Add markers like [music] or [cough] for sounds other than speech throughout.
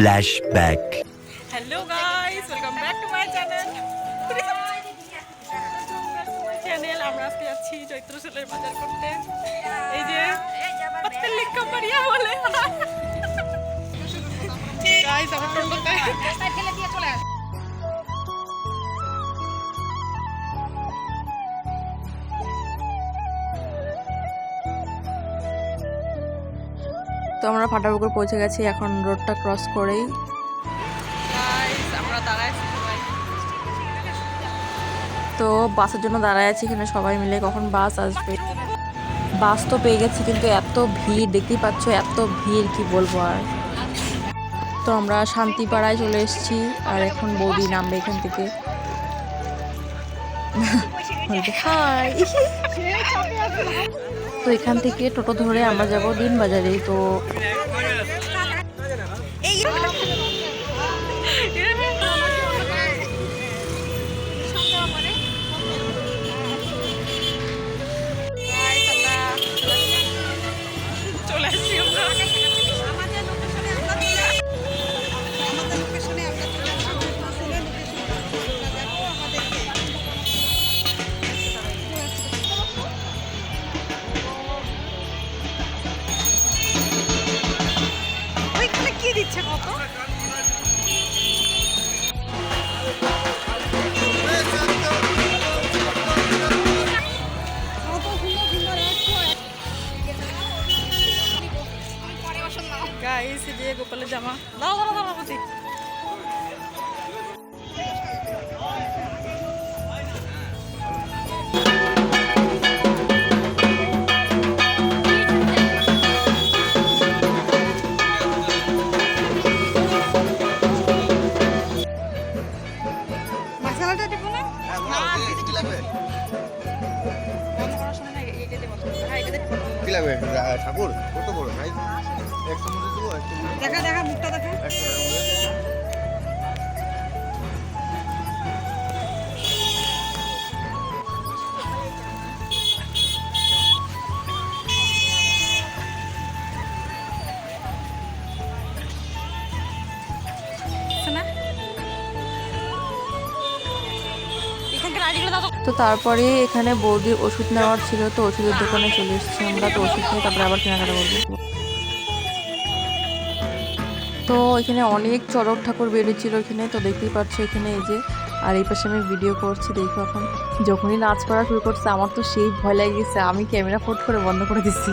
Flashback. Hello guys welcome back to my channel channel আমরা আজকে যাচ্ছি চৈত্র সেলের বাজার করতে। এই যে পত্তলি কামারিয়া বলে। গাইস আমরা টোটোতে তো আমরা ফাটাপুকুর পৌঁছে গেছি এখন রোডটা ক্রস করেই। আমরা তো বাসের জন্য দাঁড়ায় আছি এখানে সবাই মিলে কখন বাস আসবে? বাস তো পেয়ে গেছি কিন্তু এত ভিড় দেখতেই পাচ্ছ এত ভিড় কি বলব আর। তো আমরা শান্তিপাড়ায় চলে এসেছি আর এখন বৌদি নামবে এখান থেকে। [laughs] হাই [laughs] তো এখান থেকে টোটো ধরে আমরা যাব দিন বাজারে তো এটা দেবো হ্যাঁ কি লাগবে? ঠাকুর কত বড়? ভাই একশো দেখা দেখা মুখটা দেখা। তো। তারপরে এখানে বৌদির ওষুধ নেওয়ার ছিল, তো ওষুধের দোকানে চলে এসেছি আমরা, তো ওষুধ নিয়ে তারপরে আবার কেনাকাটা করব তো এখানে অনেক চড়ক ঠাকুর বেরিয়েছিল এখানে, তো দেখতেই পাচ্ছ এখানে এই যে, আর এই পাশে আমি ভিডিও করছি, দেখো এখন যখনই নাচ করা শুরু করছে, আমার তো সেই ভয় লাগিয়েছে আমি ক্যামেরা ফোট করে বন্ধ করে দিচ্ছি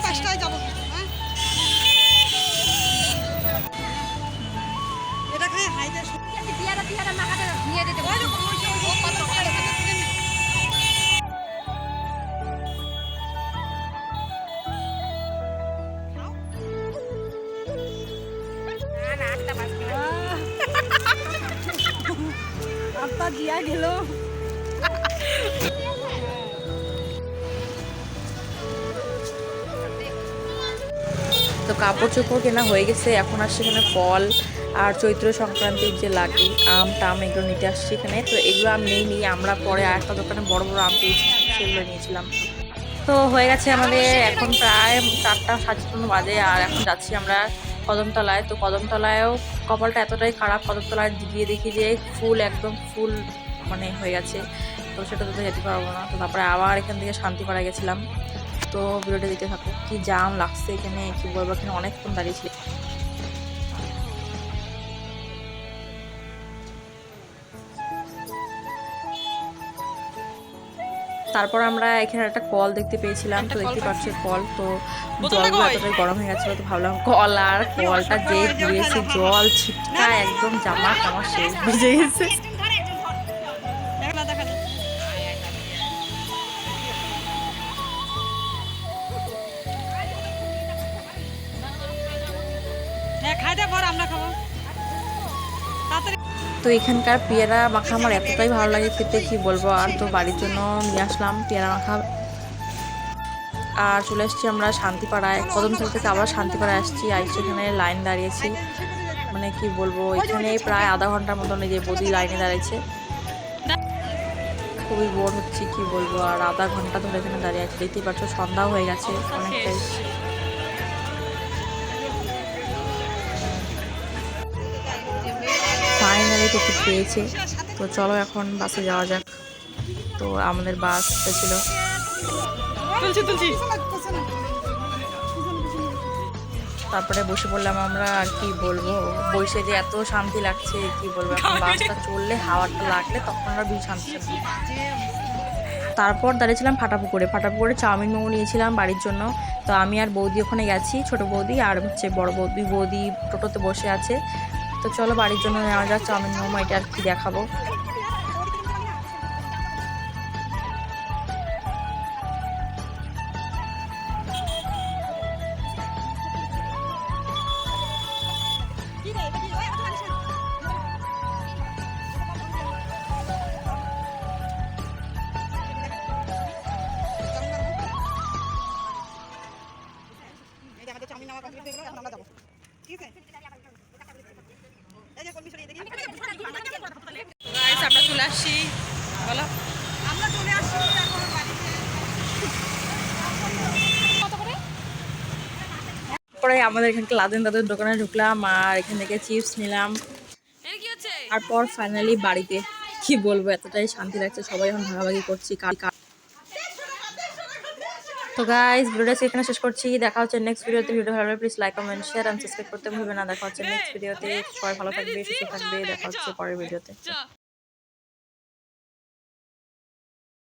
এখন ওই খাইতে ওই যাচ্ছি। পাশটায় যাবো হ্যাঁ এটা খাই হাইতে পিয়ারা পিয়ারা মাখাতে নিয়ে যেতে ওই যে ওই যে ওই যে পাথর পাড়ে পাথর থেকে নে। না না আটটা বাজবে না। আত্মা দিয়া গেল তো কাপড় চোপড় কেনা হয়ে গেছে, এখন আসছে এখানে ফল আর চৈত্র সংক্রান্তির যে লাগে, আম, টাম, এগুলো নিতে আসছি এখানে। তো এগুলো আম নেই, নিই, আমরা পরে আর একটা দোকানে বড় বড় আম পেয়েছি সেগুলো নিয়েছিলাম। তো হয়ে গেছে আমাদের এখন প্রায় চারটা সাড়ে চারটার বাজে, আর এখন যাচ্ছি আমরা কদমতলায়। তো কদমতলায়ও কপালটা এতটাই খারাপ, কদমতলায় গিয়ে দেখি যে ফুল একদম ফুল মানে হয়ে গেছে। তো সেটা তো যেতে পারব না। তো তারপরে আবার এখান থেকে শান্তিপাড়া গেছিলাম। তো ভিডিওটা দিতে থাকো কি জাম লাগছে এখানে কি বলব এখানে অনেকক্ষণ দাঁড়িয়েছিল তারপর আমরা এখানে একটা কল দেখতে পেয়েছিলাম তো দেখতে পাচ্ছি কল তো জলগুলো এতটাই গরম হয়ে গেছিল তো ভাবলাম কল আর কলটা যে ঘুরিয়েছে জল ছিটকা একদম জামা কামা শেষ ভিজে গেছে আমরা খাব। তো এখানকার পেয়ারা মাখা আমার এতটাই ভালো লাগে খেতে কি বলব? আর তো বাড়ির জন্য নিয়ে আসলাম পেয়ারা মাখা। আর চলে এসেছি আমরা শান্তিপাড়ায়। কদমতল থেকে আবার শান্তিপাড়ায় আসছি। আর সেখানে লাইন দাঁড়িয়েছি। মানে কি বলব এখানে প্রায় আধা ঘণ্টার মতন যে বদি লাইনে দাঁড়িয়েছে খুবই বোর হচ্ছে কি বলব? আর আধা ঘণ্টা ধরে এখানে দাঁড়িয়ে আছে। দেখতেই পাচ্ছ সন্ধ্যাও হয়ে গেছে অনেকটাই। টিকিট পেয়েছে। তো চলো এখন বাসে যাওয়া যাক। তো আমাদের বাস ছিল তারপরে বসে পড়লাম আমরা আর কি বলব? বসে যে এত শান্তি লাগছে কি বলব? এখন [laughs] বাসটা চললে হাওয়াটা লাগলে তখন আমরা বেশি শান্তি তারপর দাঁড়িয়েছিলাম ফাটাপুকুরে। ফাটাপুকুরে চাউমিন মোমো নিয়েছিলাম বাড়ির জন্য। তো আমি আর বৌদি ওখানে গেছি ছোট বৌদি আর হচ্ছে বড় বৌদি বৌদি টোটোতে বসে আছে। তো চলো বাড়ির জন্য নেওয়া যাক চাউমিন মোমো এটা আর কি দেখাবো। আমাদের এখানকে লাদেন দাদের দোকানে ঢুকলাম আর এখান থেকে চিপস নিলাম তারপর ফাইনালি বাড়িতে কি বলব এতটাই শান্তি লাগছে সবাই এখন ভাগাভাগি করছি কার কার তো গাইস ভিডিওটা এখানে শেষ করছি দেখা হচ্ছে নেক্সট ভিডিওতে ভিডিও ভালো please like comment share and subscribe করতে ভুলবে না দেখা হচ্ছে নেক্সট ভিডিওতে সবাই ভালো থাকবে সুস্থ থাকবে দেখা হচ্ছে পরের ভিডিওতে